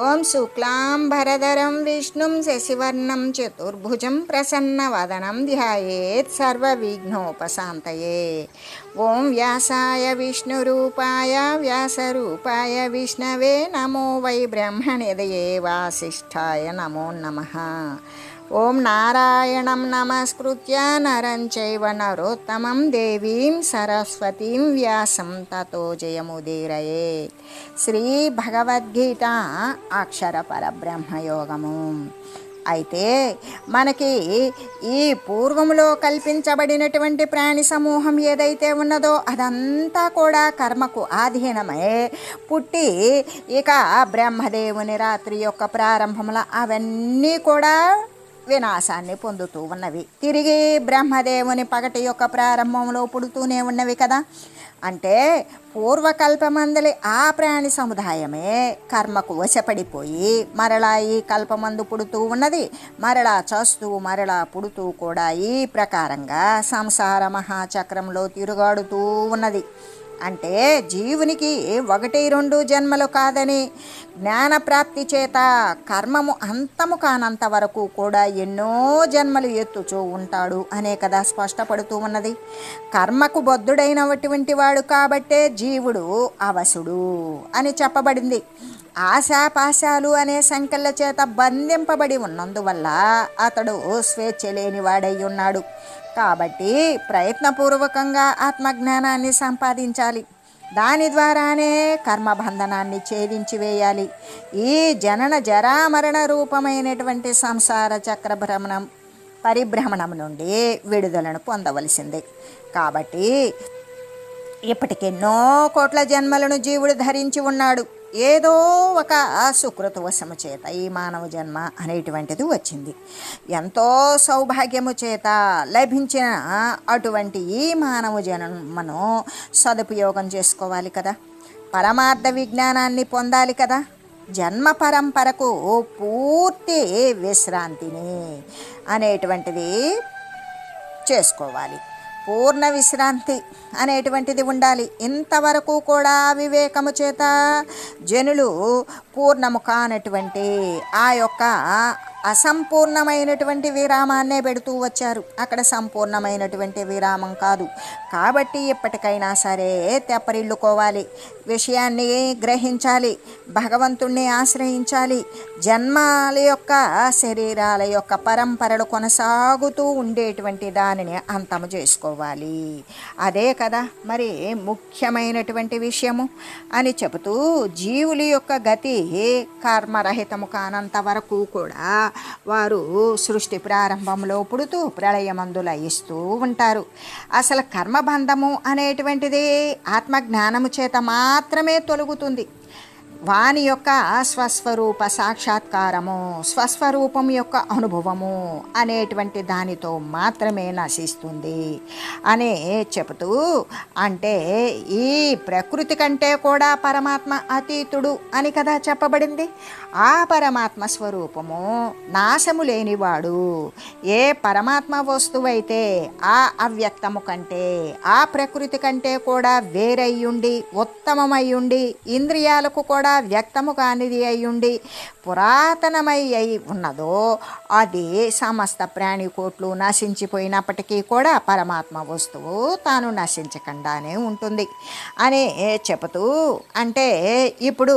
ఓం శుక్లాంబరధరం విష్ణుం శశివర్ణం చతుర్భుజం ప్రసన్నవదనం ధ్యాయేత్ సర్వవిఘ్నోపశాంతయే. ఓం వ్యాసాయ విష్ణురూపాయ వ్యాసరూపాయ విష్ణవే నమో వై బ్రహ్మనిదయే వాసిష్ఠాయ నమో నమః. ఓం నారాయణం నమస్కృత్య నరం చైవ నరోత్తమం దేవీం సరస్వతీం వ్యాసం తతో జయముదీరయే. శ్రీ భగవద్గీత అక్షర పరబ్రహ్మయోగము. అయితే మనకి ఈ పూర్వములో కల్పించబడినటువంటి ప్రాణి సమూహం ఏదైతే ఉన్నదో అదంతా కూడా కర్మకు ఆధీనమై పుట్టి ఇక బ్రహ్మదేవుని రాత్రి యొక్క ప్రారంభముల అవన్నీ కూడా వినాశాన్ని పొందుతూ ఉన్నవి. తిరిగి బ్రహ్మదేవుని పగటి యొక్క ప్రారంభంలో పుడుతూనే ఉన్నవి కదా? అంటే పూర్వకల్పమందలి ఆ ప్రాణి సముదాయమే. కర్మకు వశపడిపోయి మరలా ఈ కల్పమందు పుడుతూ ఉన్నది. మరలా చస్తూ మరలా పుడుతూ కూడా ఈ ప్రకారంగా సంసార మహాచక్రంలో తిరుగాడుతూ ఉన్నది. అంటే జీవునికి ఒకటి రెండు జన్మలు కాదని జ్ఞానప్రాప్తి చేత కర్మము అంతము కానంత వరకు కూడా ఎన్నో జన్మలు ఎత్తుచూ ఉంటాడు అనే కదా స్పష్టపడుతూ ఉన్నది. కర్మకు బద్ధుడైనటువంటి వాడు కాబట్టే జీవుడు అవసుడు అని చెప్పబడింది. ఆశాపాశాలు అనే సంఖ్యల చేత బంధింపబడి ఉన్నందువల్ల అతడు స్వేచ్ఛ లేనివాడై ఉన్నాడు. కాబట్టి ప్రయత్నపూర్వకంగా ఆత్మజ్ఞానాన్ని సంపాదించాలి. దాని ద్వారానే కర్మబంధనాన్ని ఛేదించి వేయాలి. ఈ జనన జరామరణ రూపమైనటువంటి సంసార చక్ర భ్రమణం పరిభ్రమణం నుండి విడుదలను పొందవలసిందే. కాబట్టి ఇప్పటికెన్నో కోట్ల జన్మలను జీవుడు ధరించి ఉన్నాడు. ఏదో ఒక సుకృతవశము చేత ఈ మానవ జన్మ అనేటువంటిది వచ్చింది. ఎంతో సౌభాగ్యము చేత లభించిన అటువంటి ఈ మానవ జన్మను సదుపయోగం చేసుకోవాలి కదా. పరమార్థ విజ్ఞానాన్ని పొందాలి కదా. జన్మ పరంపరకు పూర్తి విశ్రాంతిని అనేటువంటిది చేసుకోవాలి. పూర్ణ విశ్రాంతి అనేటువంటిది ఉండాలి. ఇంతవరకు కూడా వివేకము చేత జనులు పూర్ణము కానటువంటి ఆ యొక్క అసంపూర్ణమైనటువంటి విరామాన్నే పెడుతూ వచ్చారు. అక్కడ సంపూర్ణమైనటువంటి విరామం కాదు. కాబట్టి ఎప్పటికైనా సరే తెప్పరిల్లుకోవాలి. విషయాన్ని గ్రహించాలి. భగవంతుణ్ణి ఆశ్రయించాలి. జన్మాల యొక్క శరీరాల యొక్క పరంపరలు కొనసాగుతూ ఉండేటువంటి దానిని అంతము చేసుకోవాలి. అదే కదా మరి ముఖ్యమైనటువంటి విషయము అని చెబుతూ జీవుల యొక్క గతి కర్మరహితము కానంత వరకు కూడా వారు సృష్టి ప్రారంభంలో పుడుతూ ప్రళయమందుల ఇస్తూ ఉంటారు. అసలు కర్మబంధము అనేటువంటిది ఆత్మజ్ఞానము చేత మాత్రమే తొలుగుతుంది. వాని యొక్క స్వస్వరూప సాక్షాత్కారము స్వస్వరూపం యొక్క అనుభవము అనేటువంటి దానితో మాత్రమే నశిస్తుంది అని చెబుతూ అంటే ఈ ప్రకృతి కంటే కూడా పరమాత్మ అతీతుడు అని కదా చెప్పబడింది. ఆ పరమాత్మ స్వరూపము నాశము లేనివాడు ఏ పరమాత్మ వస్తువైతే ఆ అవ్యక్తము కంటే ఆ ప్రకృతి కంటే కూడా వేరయ్యుండి ఉత్తమమయ్యుండి ఇంద్రియాలకు కూడా వ్యక్తము కానిది అయ్యుండి పురాతనమై అయి ఉన్నదో అది సమస్త ప్రాణికోట్లు నశించిపోయినప్పటికీ కూడా పరమాత్మ వస్తువు తాను నశించకుండానే ఉంటుంది అని చెబుతూ అంటే ఇప్పుడు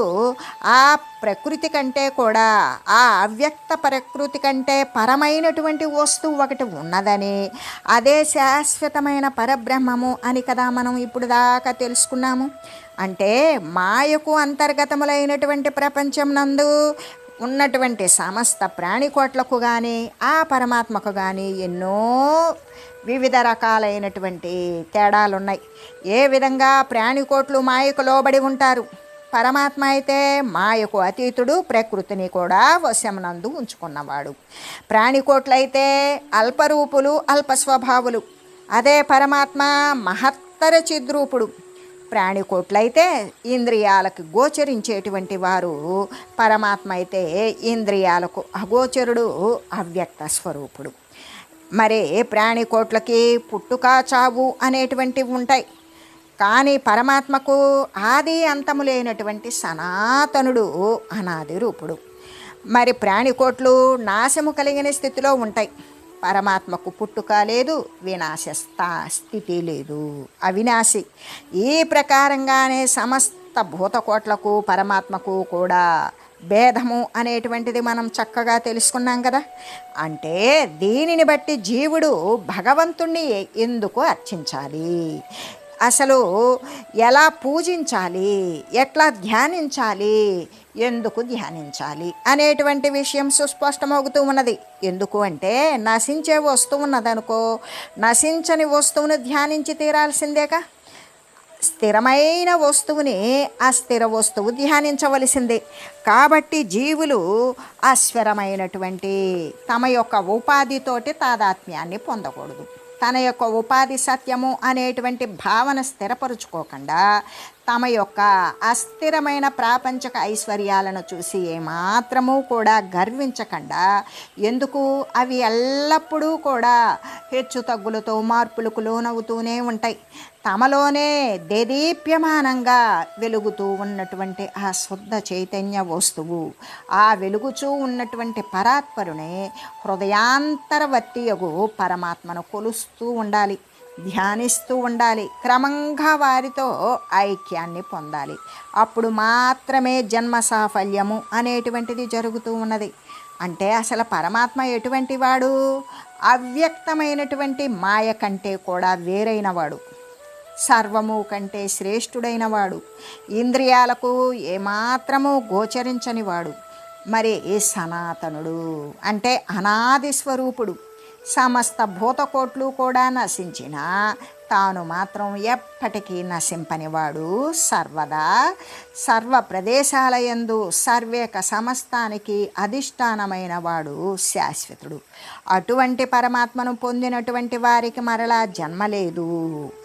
ఆ ప్రకృతి కంటే కూడా ఆ అవ్యక్త ప్రకృతి కంటే పరమైనటువంటి వస్తువు ఒకటి ఉన్నదని అదే శాశ్వతమైన పరబ్రహ్మము అని కదా మనం ఇప్పుడు దాకా తెలుసుకున్నాము. అంటే మాయకు అంతర్గతములైనటువంటి ప్రపంచం నందు ఉన్నటువంటి సమస్త ప్రాణికోట్లకు కానీ ఆ పరమాత్మకు కానీ ఎన్నో వివిధ రకాలైనటువంటి తేడాలు ఉన్నాయి ఏ విధంగా ప్రాణికోట్లు మాయకు లోబడి ఉంటారు? పరమాత్మ అయితే మాయకు అతీతుడు ప్రకృతిని కూడా వశమునందు ఉంచుకున్నవాడు. ప్రాణికోట్లయితే అల్పరూపులు అల్ప స్వభావులు అదే పరమాత్మ మహత్తర చిద్రూపుడు. ప్రాణికోట్లయితే ఇంద్రియాలకు గోచరించేటువంటి వారు పరమాత్మ అయితే ఇంద్రియాలకు అగోచరుడు అవ్యక్త స్వరూపుడు. మరి ప్రాణికోట్లకి పుట్టుక చావు అనేటువంటివి ఉంటాయి. కానీ పరమాత్మకు ఆది అంతము లేనటువంటి సనాతనుడు అనాది రూపుడు. మరి ప్రాణికోట్లు నాశము కలిగిన స్థితిలో ఉంటాయి. పరమాత్మకు పుట్టుక లేదు వినాశ స్థా- స్థితి లేదు. అవినాశి. ఈ ప్రకారంగానే సమస్త భూతకోట్లకు పరమాత్మకు కూడా భేదము అనేటువంటిది మనం చక్కగా తెలుసుకున్నాం కదా. అంటే దీనిని బట్టి జీవుడు భగవంతుణ్ణి ఎందుకు అర్చించాలి? అసలు ఎలా పూజించాలి? ఎట్లా ధ్యానించాలి? ఎందుకు ధ్యానించాలి? అనేటువంటి విషయం సుస్పష్టమవుతూ ఉన్నది. ఎందుకు అంటే నశించే వస్తువు ఉన్నదనుకో నశించని వస్తువును ధ్యానించి తీరాల్సిందేగా? స్థిరమైన వస్తువుని అస్థిర వస్తువు ధ్యానించవలసిందే. కాబట్టి జీవులు అస్వరమైనటువంటి తమ యొక్క ఉపాధితోటి తాదాత్మ్యాన్ని పొందకూడదు. తన యొక్క ఉపాధి సత్యము అనేటువంటి భావన స్థిరపరుచుకోకుండా తమ యొక్క అస్థిరమైన ప్రాపంచక ఐశ్వర్యాలను చూసి ఏమాత్రము కూడా గర్వించకుండా ఎందుకు? అవి ఎల్లప్పుడూ కూడా హెచ్చు తగ్గులతో మార్పులకు లోనవుతూనే ఉంటాయి. తమలోనే దేదీప్యమానంగా వెలుగుతూ ఉన్నటువంటి ఆ శుద్ధ చైతన్య వస్తువు. ఆ వెలుగుచూ ఉన్నటువంటి పరాత్పరునే హృదయాంతరవర్తియగు పరమాత్మను కొలుస్తూ ఉండాలి ధ్యానిస్తూ ఉండాలి క్రమంగా వారితో ఐక్యాన్ని పొందాలి. అప్పుడు మాత్రమే జన్మ సాఫల్యము అనేటువంటిది జరుగుతూ ఉన్నది. అంటే అసలు పరమాత్మ ఎటువంటి వాడు? అవ్యక్తమైనటువంటి మాయ కంటే కూడా వేరైన వాడు. సర్వము కంటే శ్రేష్ఠుడైన వాడు. ఇంద్రియాలకు ఏమాత్రము గోచరించని వాడు. మరి ఏ సనాతనుడు అంటే అనాది స్వరూపుడు. సమస్త భూతకోట్లు కూడా నశించిన తాను మాత్రం ఎప్పటికీ నశింపనివాడు సర్వదా. సర్వ ప్రదేశాలయందు సర్వేక సమస్తానికి అధిష్టానమైన వాడు శాశ్వతుడు. అటువంటి పరమాత్మను పొందినటువంటి వారికి మరలా జన్మ లేదు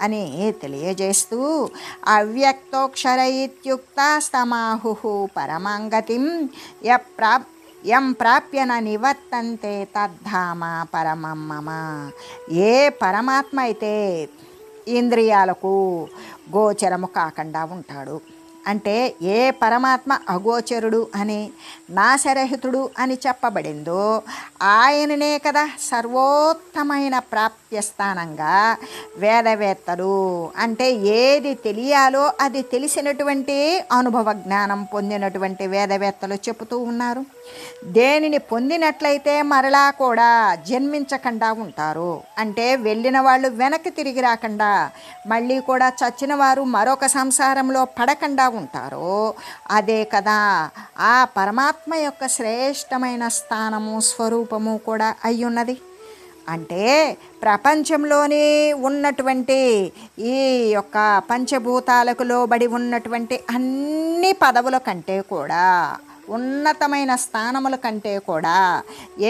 అని తెలియజేస్తూ అవ్యక్తోక్షర ఇత్యుక్త స్తమాహు పరమాంగతిం యప్రా యం ప్రాప్యన నివర్తంతే తద్ధామ పరమం ఏ పరమాత్మ అయితే ఇంద్రియాలకు గోచరము కాకుండా ఉంటాడు. అంటే ఏ పరమాత్మ అగోచరుడు అని నాశరహితుడు అని చెప్పబడిందో ఆయననే కదా సర్వోత్తమైన ప్రాప్యస్థానంగా వేదవేత్తలు. అంటే ఏది తెలియాలో అది తెలిసినటువంటి అనుభవ జ్ఞానం పొందినటువంటి వేదవేత్తలు చెబుతూ ఉన్నారు. దేనిని పొందినట్లయితే మరలా కూడా జన్మించకుండా ఉంటారు. అంటే వెళ్ళిన వాళ్ళు వెనక్కి తిరిగి రాకుండా మళ్ళీ కూడా చచ్చిన వారు మరొక సంసారంలో పడకుండా ఉంటారో అదే కదా. ఆ పరమాత్మ యొక్క శ్రేష్టమైన స్థానము స్వరూపము కూడా అయ్యున్నది. అంటే ప్రపంచంలోనే ఉన్నటువంటి ఈ యొక్క పంచభూతాలకు లోబడి ఉన్నటువంటి అన్ని పదవుల కంటే కూడా ఉన్నతమైన స్థానముల కంటే కూడా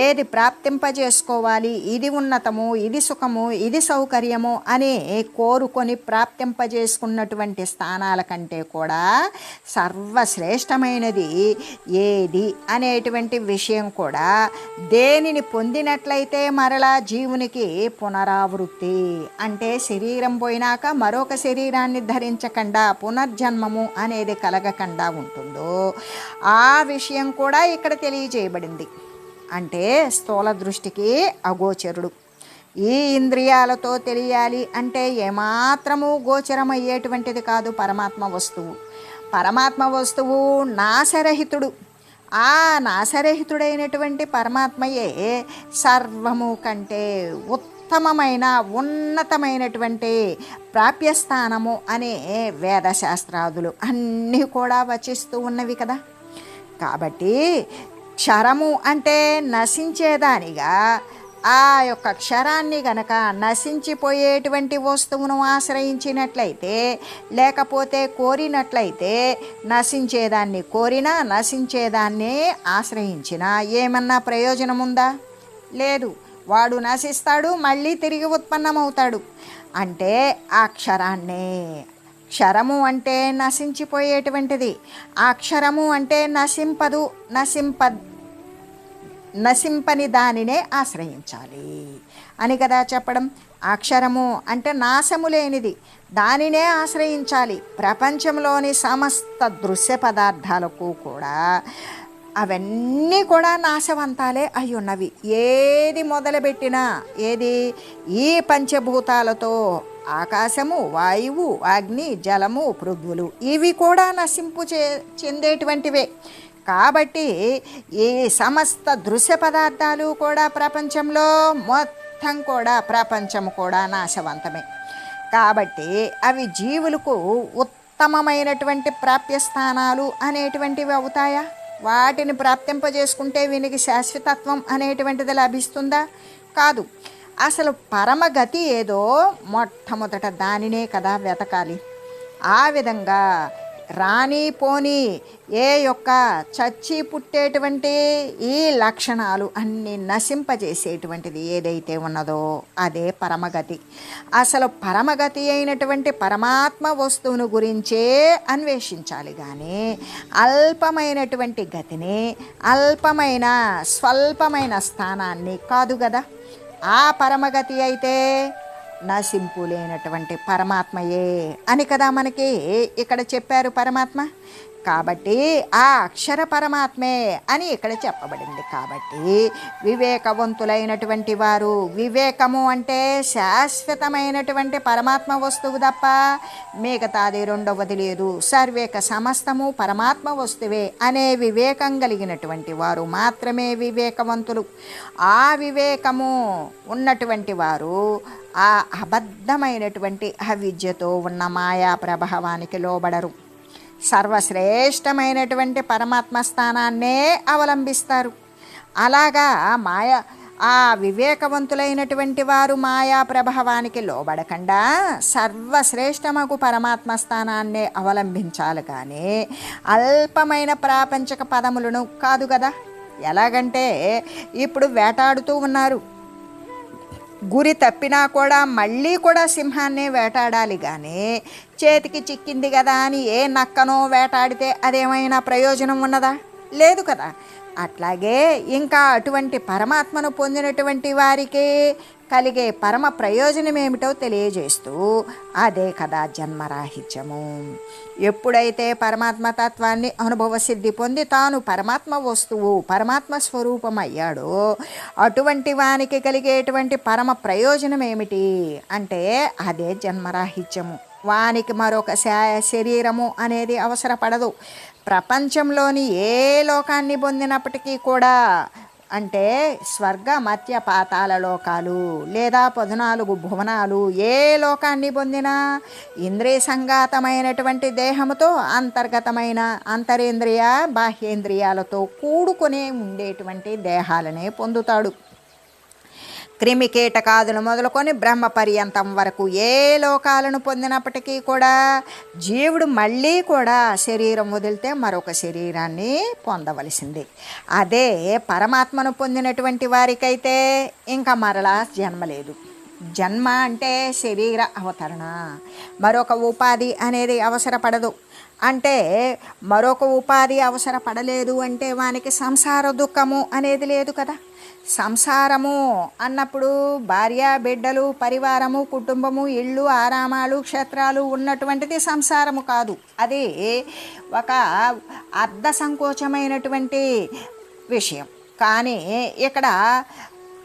ఏది ప్రాప్తింపజేసుకోవాలి? ఇది ఉన్నతము ఇది సుఖము ఇది సౌకర్యము అని కోరుకొని ప్రాప్తింపజేసుకున్నటువంటి స్థానాల కంటే కూడా సర్వశ్రేష్టమైనది ఏది అనేటువంటి విషయం కూడా దేనిని పొందినట్లయితే మరలా జీవునికి పునరావృత్తి. అంటే శరీరం పోయినాక మరొక శరీరాన్ని ధరించకుండా పునర్జన్మము అనేది కలగకుండా ఉంటుందో ఆ విషయం కూడా ఇక్కడ తెలియజేయబడింది. అంటే స్థూల దృష్టికి అగోచరుడు. ఈ ఇంద్రియాలతో తెలియాలి అంటే ఏమాత్రము గోచరమయ్యేటువంటిది కాదు పరమాత్మ వస్తువు. పరమాత్మ వస్తువు నాశరహితుడు. ఆ నాశరహితుడైనటువంటి పరమాత్మయే సర్వము కంటే ఉత్తమమైన ఉన్నతమైనటువంటి ప్రాప్యస్థానము అనే వేదశాస్త్రాదులు అన్నీ కూడా వచిస్తూ ఉన్నవి కదా. కాబట్టి క్షరము అంటే నశించేదానిగా ఆ యొక్క క్షరాన్ని గనక నశించిపోయేటువంటి వస్తువును ఆశ్రయించినట్లయితే లేకపోతే కోరినట్లయితే నశించేదాన్ని కోరినా నశించేదాన్ని ఆశ్రయించినా ఏమన్నా ప్రయోజనం ఉందా లేదు. వాడు నశిస్తాడు మళ్ళీ తిరిగి ఉత్పన్నమవుతాడు. అంటే ఆ క్షరాన్నే క్షరము అంటే నశించిపోయేటువంటిది. అక్షరము అంటే నశింపదు నశింప నశింపని దానినే ఆశ్రయించాలి. అని కదా చెప్పడం. అక్షరము అంటే నాశము లేనిది. దానినే ఆశ్రయించాలి. ప్రపంచంలోని సమస్త దృశ్య పదార్థాలకు కూడా. అవన్నీ కూడా నాశవంతాలే అయి ఉన్నవి ఏది మొదలుపెట్టినా ఏది ఈ పంచభూతాలతో ఆకాశము వాయువు అగ్ని జలము పృథ్వులు ఇవి కూడా నశింపు చే చెందేటువంటివే. కాబట్టి ఈ సమస్త దృశ్య పదార్థాలు కూడా ప్రపంచంలో మొత్తం కూడా ప్రపంచం కూడా నాశవంతమే. కాబట్టి అవి జీవులకు ఉత్తమమైనటువంటి ప్రాప్య స్థానాలు అనేటువంటివి అవుతాయా? వాటిని ప్రాప్తింపజేసుకుంటే వీనికి శాశ్వతత్వం అనేటువంటిది లభిస్తుందా? కాదు. అసలు పరమగతి ఏదో మొట్టమొదట దానినే కదా వెతకాలి. ఆ విధంగా రాని పోని ఏ యొక్క చచ్చి పుట్టేటువంటి ఈ లక్షణాలు అన్నీ నశింపజేసేటువంటిది ఏదైతే ఉన్నదో అదే పరమగతి. అసలు పరమగతి అయినటువంటి పరమాత్మ వస్తువును గురించే అన్వేషించాలి కానీ అల్పమైనటువంటి గతిని అల్పమైన స్వల్పమైన స్థానాన్ని కాదు కదా ఆ పరమగతి అయితే నశింపు లేనటువంటి పరమాత్మయే అని కదా మనకి ఇక్కడ చెప్పారు పరమాత్మ. కాబట్టి ఆ అక్షర పరమాత్మే అని ఇక్కడ చెప్పబడింది. కాబట్టి వివేకవంతులైనటువంటి వారు వివేకము అంటే శాశ్వతమైనటువంటి పరమాత్మ వస్తువు తప్ప మిగతాది రెండవది లేదు. సర్వేక సమస్తము పరమాత్మ వస్తువే అనే వివేకం కలిగినటువంటి వారు మాత్రమే వివేకవంతులు. ఆ వివేకము ఉన్నటువంటి వారు ఆ అబద్ధమైనటువంటి అవిద్యతో ఉన్న మాయా ప్రభావానికి లోబడరు. సర్వశ్రేష్టమైనటువంటి పరమాత్మ స్థానాన్నే అవలంబిస్తారు. అలాగా మాయ ఆ వివేకవంతులైనటువంటి వారు మాయా ప్రభావానికి లోబడకుండా సర్వశ్రేష్టమగు పరమాత్మ స్థానాన్నే అవలంబించాలి కానీ అల్పమైన ప్రాపంచక పదములను కాదు కదా. ఎలాగంటే ఇప్పుడు వేటాడుతూ ఉన్నారు. గురి తప్పినా కూడా మళ్ళీ కూడా సింహాన్నే వేటాడాలి కానీ చేతికి చిక్కింది కదా అని ఏ నక్కనో వేటాడితే అదేమైనా ప్రయోజనం ఉన్నదా? లేదు కదా. అట్లాగే ఇంకా అటువంటి పరమాత్మను పొందినటువంటి వారికి కలిగే పరమ ప్రయోజనం ఏమిటో తెలియజేస్తూ అదే కదా జన్మరాహిత్యము. ఎప్పుడైతే పరమాత్మ తత్వాన్ని అనుభవ సిద్ధి పొంది తాను పరమాత్మ వస్తువు పరమాత్మ స్వరూపం అయ్యాడో అటువంటి వానికి కలిగేటువంటి పరమ ప్రయోజనం ఏమిటి అంటే అదే జన్మరాహిత్యము. వానికి మరొక శా- శరీరము అనేది అవసరపడదు. ప్రపంచంలోని ఏ లోకాన్ని పొందినప్పటికీ కూడా అంటే స్వర్గ మత్య పాతాల లోకాలు లేదా పద్నాలుగు భువనాలు ఏ లోకాన్ని పొందినా ఇంద్రియ సంఘాతమైనటువంటి దేహముతో అంతర్గతమైన అంతరేంద్రియ బాహ్యేంద్రియాలతో కూడుకునే ఉండేటువంటి దేహాలనే పొందుతాడు. క్రిమికీటకాదులు మొదలుకొని బ్రహ్మ పర్యంతం వరకు ఏ లోకాలను పొందినప్పటికీ కూడా జీవుడు మళ్ళీ కూడా శరీరం వదిలితే మరొక శరీరాన్ని పొందవలసింది. అదే పరమాత్మను పొందినటువంటి వారికైతే ఇంకా మరలా జన్మ లేదు. జన్మ అంటే శరీర అవతరణ. మరొక ఉపాధి అనేది అవసరపడదు. అంటే మరొక ఉపాధి అవసరపడలేదు అంటే వానికి సంసార దుఃఖము అనేది లేదు కదా. సంసారము అన్నప్పుడు భార్య బిడ్డలు పరివారము కుటుంబము ఇళ్ళు ఆరామాలు క్షేత్రాలు ఉన్నటువంటిది సంసారము కాదు. అది ఒక అర్ధ సంకోచమైనటువంటి విషయం. కానీ ఇక్కడ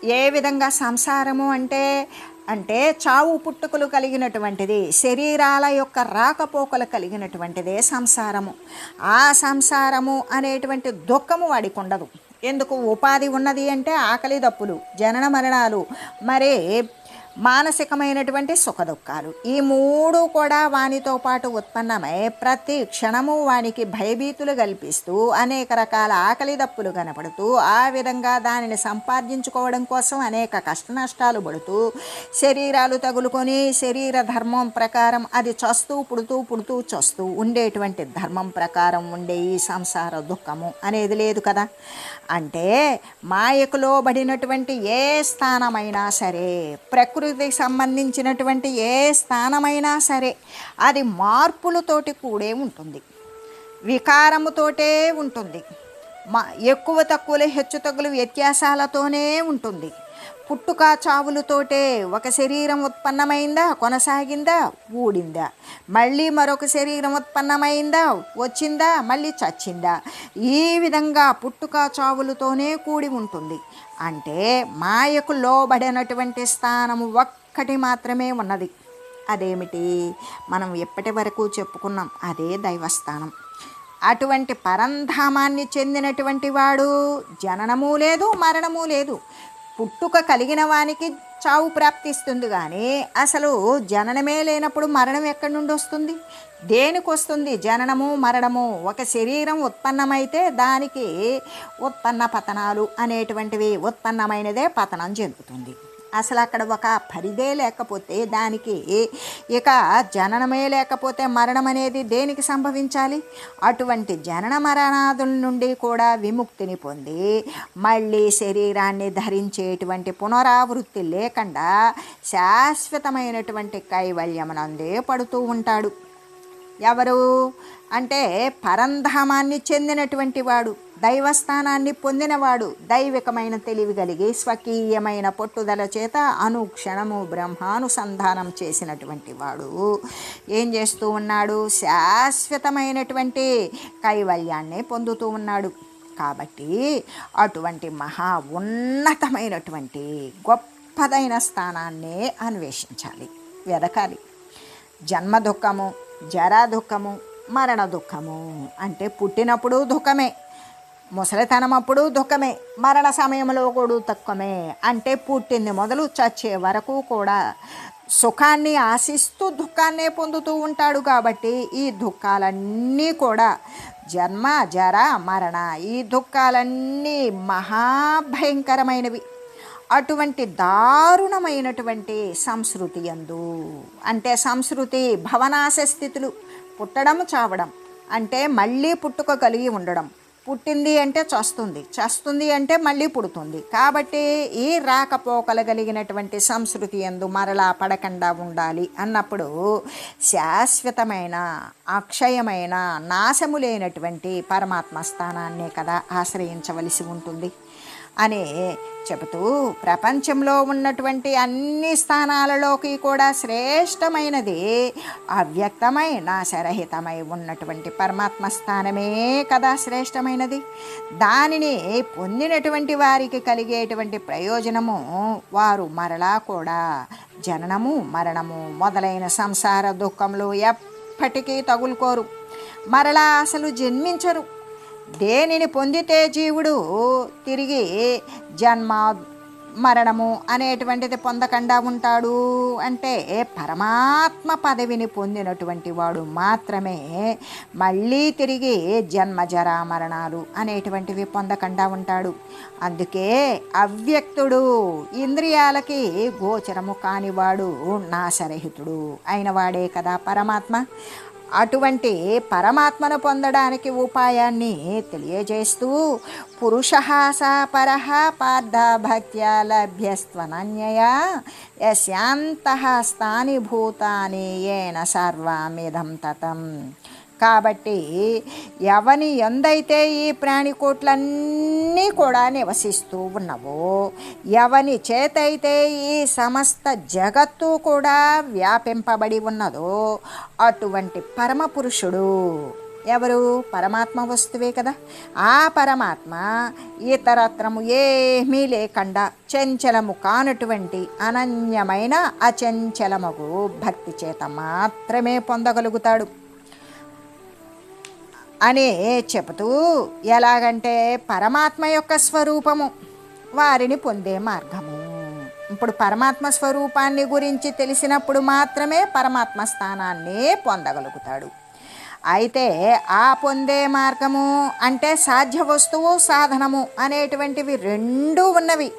ఏ విధంగా సంసారము అంటే అంటే చావు పుట్టుకలు కలిగినటువంటిది శరీరాల యొక్క రాకపోకలు కలిగినటువంటిదే సంసారము. ఆ సంసారము అనేటువంటి దుఃఖము వాడికి ఉండదు. ఎందుకు? ఉపాధి ఉన్నది అంటే ఆకలి దప్పులు జనన మరణాలు. మరి మానసికమైనటువంటి సుఖదుఖాలు. ఈ మూడు కూడా వానితో పాటు ఉత్పన్నమై ప్రతి క్షణము వానికి భయభీతులు కల్పిస్తూ అనేక రకాల ఆకలి దప్పులు కనపడుతూ ఆ విధంగా దానిని సంపాదించుకోవడం కోసం అనేక కష్ట నష్టాలు పడుతూ శరీరాలు తగులుకొని శరీర ధర్మం ప్రకారం అది చస్తూ పుడుతూ పుడుతూ చస్తూ ఉండేటువంటి ధర్మం ప్రకారం ఉండే ఈ సంసార దుఃఖము అనేది లేదు కదా. అంటే మాయకు లోబడినటువంటి ఏ స్థానమైనా సరే ప్రకృతి ప్రకృతికి సంబంధించినటువంటి ఏ స్థానమైనా సరే అది మార్పులతోటి కూడే ఉంటుంది. వికారముతోటే ఉంటుంది. మా ఎక్కువ తక్కువలు హెచ్చు తగ్గులు వ్యత్యాసాలతోనే ఉంటుంది. పుట్టుక చావులతోటే ఒక శరీరం ఉత్పన్నమైందా? కొనసాగిందా? ఊడిందా? మళ్ళీ మరొక శరీరం ఉత్పన్నమైందా? వచ్చిందా? మళ్ళీ చచ్చిందా? ఈ విధంగా పుట్టుక చావులతోనే కూడి ఉంటుంది. అంటే మాయకు లోబడినటువంటి స్థానము ఒక్కటి మాత్రమే ఉన్నది. అదేమిటి? మనం ఇప్పటి వరకు చెప్పుకున్నాం అదే దైవస్థానం. అటువంటి పరంధామాన్ని చెందినటువంటి వాడు జననము లేదు మరణము లేదు. పుట్టుక కలిగిన వానికి చావు ప్రాప్తిస్తుంది కానీ అసలు జననమే లేనప్పుడు మరణం ఎక్కడి నుండి వస్తుంది? దేనికి వస్తుంది జననము మరణము? ఒక శరీరం ఉత్పన్నమైతే దానికి ఉత్పన్న పతనాలు అనేటువంటివి ఉత్పన్నమైనదే పతనం చెందుతుంది. అసలు అక్కడ ఒక పరిదే లేకపోతే దానికి ఇక జననమే లేకపోతే మరణం అనేది దేనికి సంభవించాలి? అటువంటి జనన మరణాదుల నుండి కూడా విముక్తిని పొంది మళ్ళీ శరీరాన్ని ధరించేటువంటి పునరావృత్తి లేకుండా శాశ్వతమైనటువంటి కైవల్యమునందే పడుతూ ఉంటాడు. ఎవరు? అంటే పరంధామాన్ని చెందినటువంటి వాడు దైవస్థానాన్ని పొందినవాడు దైవికమైన తెలివి కలిగి స్వకీయమైన పట్టుదల చేత అనుక్షణము బ్రహ్మానుసంధానం చేసినటువంటి వాడు. ఏం చేస్తూ ఉన్నాడు? శాశ్వతమైనటువంటి కైవల్యాన్ని పొందుతూ ఉన్నాడు. కాబట్టి అటువంటి మహా ఉన్నతమైనటువంటి గొప్పదైన స్థానాన్ని అన్వేషించాలి వెదకాలి. జన్మ దుఃఖము జరా దుఃఖము మరణ దుఃఖము అంటే పుట్టినప్పుడు దుఃఖమే ముసలితనం అప్పుడు దుఃఖమే మరణ సమయంలో కూడా దుఃఖమే అంటే పుట్టింది మొదలు చచ్చే వరకు కూడా సుఖాన్ని ఆశిస్తూ దుఃఖాన్నే పొందుతూ ఉంటాడు కాబట్టి ఈ దుఃఖాలన్నీ కూడా జన్మ జర మరణ ఈ దుఃఖాలన్నీ మహాభయంకరమైనవి అటువంటి దారుణమైనటువంటి సంస్కృతి ఎందు అంటే సంస్కృతి భవనాశ స్థితులు పుట్టడం చావడం. అంటే మళ్ళీ పుట్టుక కలిగి ఉండడం. పుట్టింది అంటే చస్తుంది. చస్తుంది అంటే మళ్ళీ పుడుతుంది. కాబట్టి ఈ రాకపోకలు కలిగినటువంటి సంస్కృతి ఎందు మరలా పడకుండా ఉండాలి అన్నప్పుడు శాశ్వతమైన అక్షయమైన నాశము లేనటువంటి పరమాత్మ స్థానాన్నే కదా ఆశ్రయించవలసి ఉంటుంది. అని చెబుతూ ప్రపంచంలో ఉన్నటువంటి అన్ని స్థానాలలోకి కూడా శ్రేష్టమైనది అవ్యక్తమై నాశరహితమై ఉన్నటువంటి పరమాత్మ స్థానమే కదా శ్రేష్టమైనది. దానిని పొందినటువంటి వారికి కలిగేటువంటి ప్రయోజనము వారు మరలా కూడా జననము మరణము మొదలైన సంసార దుఃఖంలో ఎప్పటికీ తగులుకోరు. మరలా అసలు జన్మించరు. దేనిని పొందితే జీవుడు తిరిగి జన్మ మరణము అనేటువంటిది పొందకుండా ఉంటాడు? అంటే పరమాత్మ పదవిని పొందినటువంటి వాడు మాత్రమే మళ్ళీ తిరిగి జన్మ జరా మరణాలు అనేటువంటివి పొందకుండా ఉంటాడు. అందుకే అవ్యక్తుడు ఇంద్రియాలకి గోచరము కానివాడు నాశరహితుడు అయిన వాడే కదా పరమాత్మ. అటువంటి పరమాత్మను పొందడానికి ఉపాయాన్ని తెలియజేస్తూ పురుష సా పర పార్థ యశాంత స్థాని భూతాని ఏన సర్వామిదం తతం. కాబట్టి ఎవని ఎందైతే ఈ ప్రాణికోట్లన్నీ కూడా నివసిస్తూ ఉన్నవో ఎవని చేతైతే ఈ సమస్త జగత్తు కూడా వ్యాపింపబడి ఉన్నదో అటువంటి పరమపురుషుడు ఎవరు? పరమాత్మ వస్తువే కదా. ఆ పరమాత్మ ఇతరత్రము ఏమీ లేకుండా చంచలము కానటువంటి అనన్యమైన అచంచలముకు భక్తి చేత మాత్రమే పొందగలుగుతాడు. అనే చెబుతూ ఎలాగంటే పరమాత్మ యొక్క స్వరూపము వారిని పొందే మార్గము. ఇప్పుడు పరమాత్మ స్వరూపాన్ని గురించి తెలిసినప్పుడు మాత్రమే పరమాత్మ స్థానాన్ని పొందగలుగుతాడు. అయితే ఆ పొందే మార్గము అంటే సాధ్య వస్తువు సాధనము అనేటువంటివి రెండూ ఉన్నవి.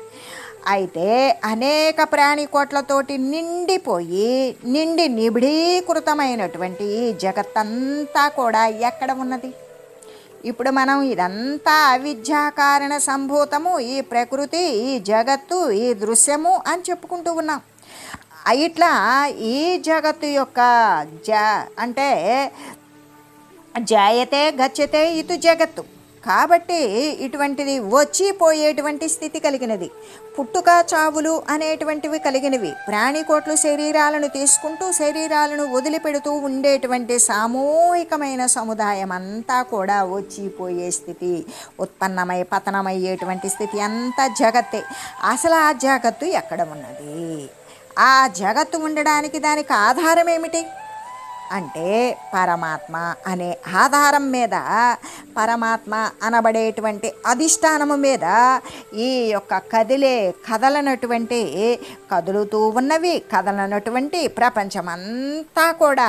అయితే అనేక ప్రాణికోట్లతోటి నిండిపోయి నిండి నిబిడీకృతమైనటువంటి ఈ జగత్తంతా కూడా ఎక్కడ ఉన్నది? ఇప్పుడు మనం ఇదంతా అవిద్యాకారణ సంభూతము ఈ ప్రకృతి ఈ జగత్తు ఈ దృశ్యము అని చెప్పుకుంటూ ఉన్నాం. ఇట్లా ఈ జగత్తు యొక్క జ అంటే జాయతే గచ్చతే ఇటు జగత్తు. కాబట్టి ఇటువంటిది వచ్చి పోయేటువంటి స్థితి కలిగినది. పుట్టుక చావులు అనేటువంటివి కలిగినవి. ప్రాణికోట్లు శరీరాలను తీసుకుంటూ శరీరాలను వదిలిపెడుతూ ఉండేటువంటి సామూహికమైన సముదాయం అంతా కూడా వచ్చిపోయే స్థితి. ఉత్పన్నమై పతనమయ్యేటువంటి స్థితి అంతా జగత్తే. అసలు ఆ జగత్తు ఎక్కడ ఉన్నది? ఆ జగత్తు ఉండడానికి దానికి ఆధారం ఏమిటి అంటే పరమాత్మ అనే ఆధారం మీద పరమాత్మ అనబడేటువంటి అధిష్టానము మీద ఈ యొక్క కదిలే కదలనటువంటి కదులుతూ ఉన్నవి కదలనటువంటి ప్రపంచమంతా కూడా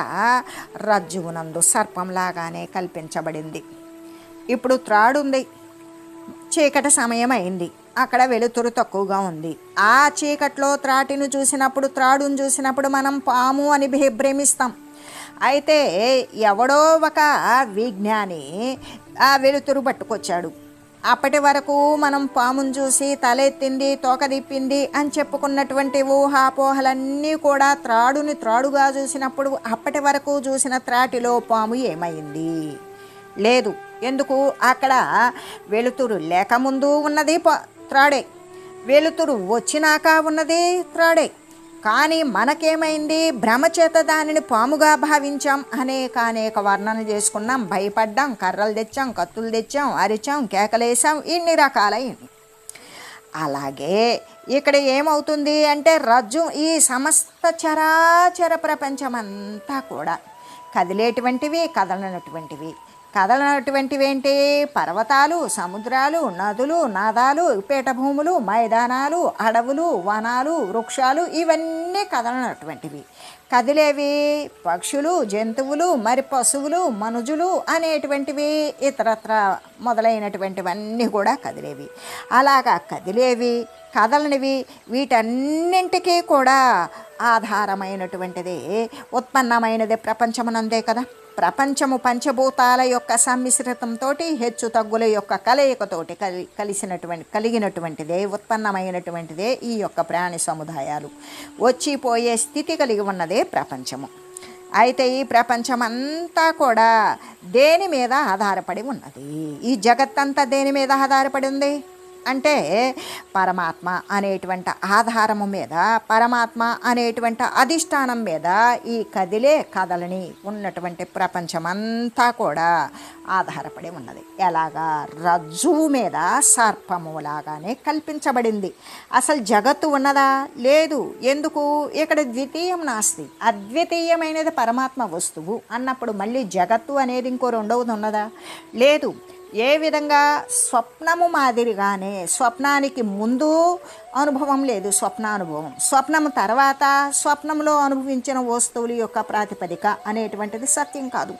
రజ్జువునందు సర్పంలాగానే కల్పించబడింది. ఇప్పుడు త్రాడుంది. చీకటి సమయం అయింది అక్కడ వెలుతురు తక్కువగా ఉంది. ఆ చీకట్లో త్రాటిని చూసినప్పుడు త్రాడును చూసినప్పుడు మనం పాము అని భ్రమిస్తాం. అయితే ఎవడో ఒక విజ్ఞాని ఆ వెలుతురు పట్టుకొచ్చాడు. అప్పటి వరకు మనం పామును చూసి తలెత్తింది తోకదిప్పింది అని చెప్పుకున్నటువంటి ఊహాపోహలన్నీ కూడా త్రాడుని త్రాడుగా చూసినప్పుడు అప్పటి వరకు చూసిన త్రాటిలో పాము ఏమైంది? లేదు. ఎందుకు? అక్కడ వెలుతురు లేకముందు ఉన్నది త్రాడే. వెలుతురు వచ్చినాక ఉన్నది త్రాడే. కానీ మనకేమైంది? భ్రమచేత దానిని పాముగా భావించాం. అనేక అనేక వర్ణన చేసుకున్నాం. భయపడ్డాం కర్రలు తెచ్చాం కత్తులు తెచ్చాం అరిచాం కేకలేసాం ఇన్ని రకాలైనవి. అలాగే ఇక్కడ ఏమవుతుంది అంటే రజ్జు ఈ సమస్త చరాచర ప్రపంచమంతా కూడా కదిలేటువంటివి కదలనటువంటివి. కదలనటువంటివి ఏంటి పర్వతాలు సముద్రాలు నదులు నాదాలు పీఠభూములు మైదానాలు అడవులు వనాలు వృక్షాలు ఇవన్నీ కదలనటువంటివి. కదిలేవి పక్షులు జంతువులు మరి పశువులు మనుజులు అనేటువంటివి ఇతరత్ర మొదలైనటువంటివన్నీ కూడా కదిలేవి. అలాగా కదిలేవి కదలనివి వీటన్నింటికీ కూడా ఆధారమైనటువంటిది ఉత్పన్నమైనది ప్రపంచమునందే కదా. ప్రపంచము పంచభూతాల యొక్క సమ్మిశ్రితంతో హెచ్చు తగ్గుల యొక్క కలయికతోటి కలి కలిసినటువంటి కలిగినటువంటిదే ఉత్పన్నమైనటువంటిదే ఈ యొక్క ప్రాణి సముదాయాలు. వచ్చిపోయే స్థితి కలిగి ఉన్నదే ప్రపంచము. అయితే ఈ ప్రపంచం అంతా కూడా దేని మీద ఆధారపడి ఉన్నది? ఈ జగత్తంతా దేని మీద ఆధారపడి ఉంది? అంటే పరమాత్మ అనేటువంటి ఆధారము మీద పరమాత్మ అనేటువంటి అధిష్టానం మీద ఈ కదిలే కదలని ఉన్నటువంటి ప్రపంచమంతా కూడా ఆధారపడి ఉన్నది. ఎలాగా? రజ్జువు మీద సర్పములాగానే కల్పించబడింది. అసలు జగత్తు ఉన్నదా? లేదు. ఎందుకు? ఇక్కడ ద్వితీయం నాస్తి. అద్వితీయమైనది పరమాత్మ వస్తువు అన్నప్పుడు మళ్ళీ జగత్తు అనేది ఇంకో రెండవది ఉన్నదా? లేదు. ఏ విధంగా స్వప్నము మాదిరిగానే స్వప్నానికి ముందు అనుభవం లేదు స్వప్నానుభవం. స్వప్నము తర్వాత స్వప్నంలో అనుభవించిన వస్తువుల యొక్క ప్రాతిపదిక అనేటువంటిది సత్యం కాదు.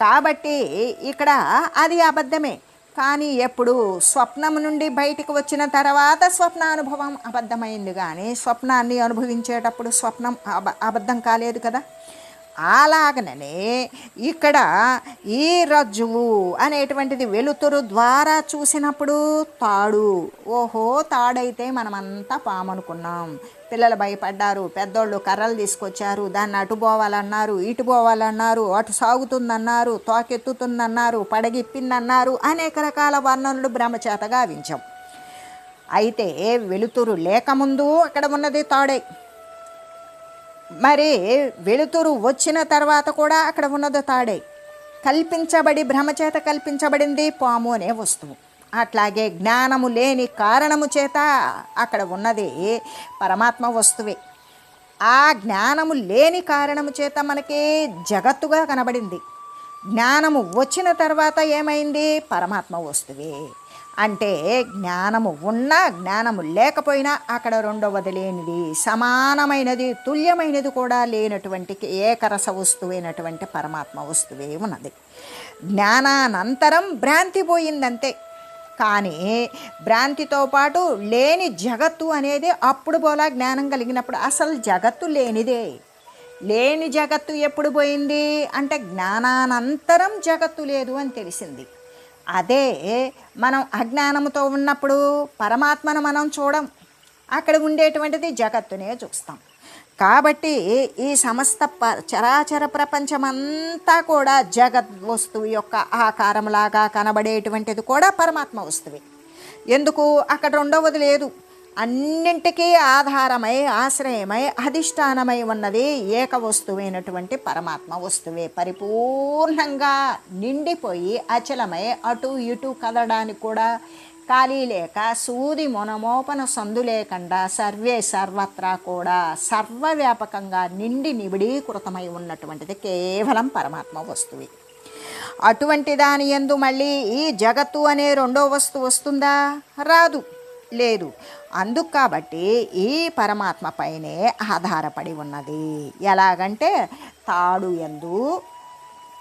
కాబట్టి ఇక్కడ అది అబద్ధమే. కానీ ఎప్పుడు స్వప్నం నుండి బయటకు వచ్చిన తర్వాత స్వప్నానుభవం అబద్ధమైంది కానీ స్వప్నాన్ని అనుభవించేటప్పుడు స్వప్నం అబ అబద్ధం కాలేదు కదా. అలాగననే ఇక్కడ ఈ రజ్జువు అనేటువంటిది వెలుతురు ద్వారా చూసినప్పుడు తాడు. ఓహో తాడైతే మనమంతా పామనుకున్నాం. పిల్లలు భయపడ్డారు పెద్దోళ్ళు కర్రలు తీసుకొచ్చారు దాన్ని అటు పోవాలన్నారు ఇటు పోవాలన్నారు అటు సాగుతుందన్నారు తోకెత్తుతుందన్నారు పడగిప్పిందన్నారు అనేక రకాల వర్ణనలు భ్రమచేతగా వించాం అయితే వెలుతురు లేకముందు అక్కడ ఉన్నది తాడే. మరి వెలుతురు వచ్చిన తర్వాత కూడా అక్కడ ఉన్నది తాడే. కల్పించబడి భ్రమచేత కల్పించబడింది పాము అనే వస్తువు. అట్లాగే జ్ఞానము లేని కారణము చేత అక్కడ ఉన్నది పరమాత్మ వస్తువే. ఆ జ్ఞానము లేని కారణము చేత మనకి జగత్తుగా కనబడింది. జ్ఞానము వచ్చిన తర్వాత ఏమైంది? పరమాత్మ వస్తువే. అంటే జ్ఞానము ఉన్నా జ్ఞానము లేకపోయినా అక్కడ రెండవది లేనిది సమానమైనది తుల్యమైనది కూడా లేనటువంటి ఏకరస వస్తువైనటువంటి పరమాత్మ వస్తువే ఉన్నది. జ్ఞానానంతరం భ్రాంతి పోయిందంతే. కానీ భ్రాంతితో పాటు లేని జగత్తు అనేది అప్పుడు పోలా జ్ఞానం కలిగినప్పుడు అసలు జగత్తు లేనిదే. లేని జగత్తు ఎప్పుడు పోయింది? అంటే జ్ఞానానంతరం జగత్తు లేదు అని తెలిసింది. అదే మనం అజ్ఞానంతో ఉన్నప్పుడు పరమాత్మను మనం చూడం. అక్కడ ఉండేటువంటిది జగత్తునే చూస్తాం. కాబట్టి ఈ సమస్త ప చరాచర ప్రపంచమంతా కూడా జగత్ వస్తువు యొక్క ఆకారంలాగా కనబడేటువంటిది కూడా పరమాత్మ వస్తువే. ఎందుకు? అక్కడ రెండవది లేదు. అన్నింటికీ ఆధారమై ఆశ్రయమై అధిష్టానమై ఉన్నది ఏక వస్తువైనటువంటి పరమాత్మ వస్తువే. పరిపూర్ణంగా నిండిపోయి అచలమై అటు ఇటు కదడానికి కూడా ఖాళీ లేక సూది మొనమోపన సందు లేకుండా సర్వే సర్వత్రా కూడా సర్వవ్యాపకంగా నిండి నిబిడీకృతమై ఉన్నటువంటిది కేవలం పరమాత్మ వస్తువే. అటువంటి దాని ఎందు మళ్ళీ ఈ జగత్తు అనే రెండో వస్తువు వస్తుందా? రాదు. లేదు అందుకు కాబట్టి ఈ పరమాత్మ పైనే ఆధారపడి ఉన్నది. ఎలాగంటే తాడు ఎందు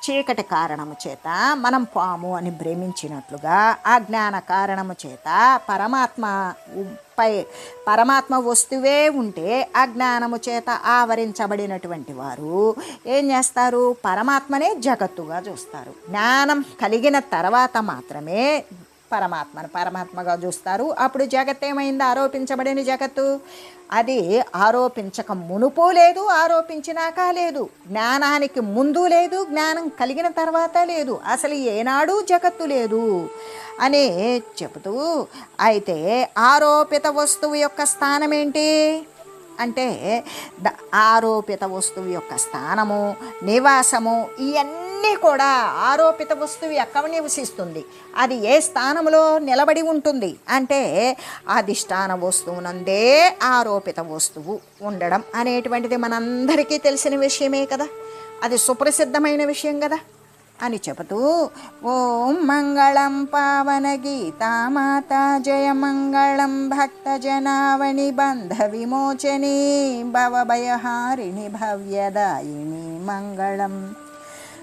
చీకటి కారణము చేత మనం పాము అని భ్రమించినట్లుగా అజ్ఞాన కారణము చేత పరమాత్మ పై పరమాత్మ వస్తువే ఉంటే అజ్ఞానము చేత ఆవరించబడినటువంటి వారు ఏం చేస్తారు? పరమాత్మనే జగత్తుగా చూస్తారు. జ్ఞానం కలిగిన తర్వాత మాత్రమే పరమాత్మను పరమాత్మగా చూస్తారు. అప్పుడు జగత్ ఏమైంది? ఆరోపించబడిన జగత్తు. అది ఆరోపించక మునుపు లేదు ఆరోపించినాక లేదు. జ్ఞానానికి ముందు లేదు జ్ఞానం కలిగిన తర్వాత లేదు. అసలు ఏనాడు జగత్తు లేదు అని చెబుతూ అయితే ఆరోపిత వస్తువు యొక్క స్థానం ఏంటి అంటే ఆరోపిత వస్తువు యొక్క స్థానము నివాసము ఇవన్నీ కూడా ఆరోపిత వస్తువు ఎక్కడ నివసిస్తుంది. అది ఏ స్థానంలో నిలబడి ఉంటుంది అంటే అధిష్టాన వస్తువునందే ఆరోపిత వస్తువు ఉండడం అనేటువంటిది మనందరికీ తెలిసిన విషయమే కదా. అది సుప్రసిద్ధమైన విషయం కదా. అని చెబుతూ ఓం మంగళం పావన గీతామాత జయ మంగళం భక్త జనావణి బంధ విమోచని భవభయహారిణి భవ్యదాయిని మంగళం.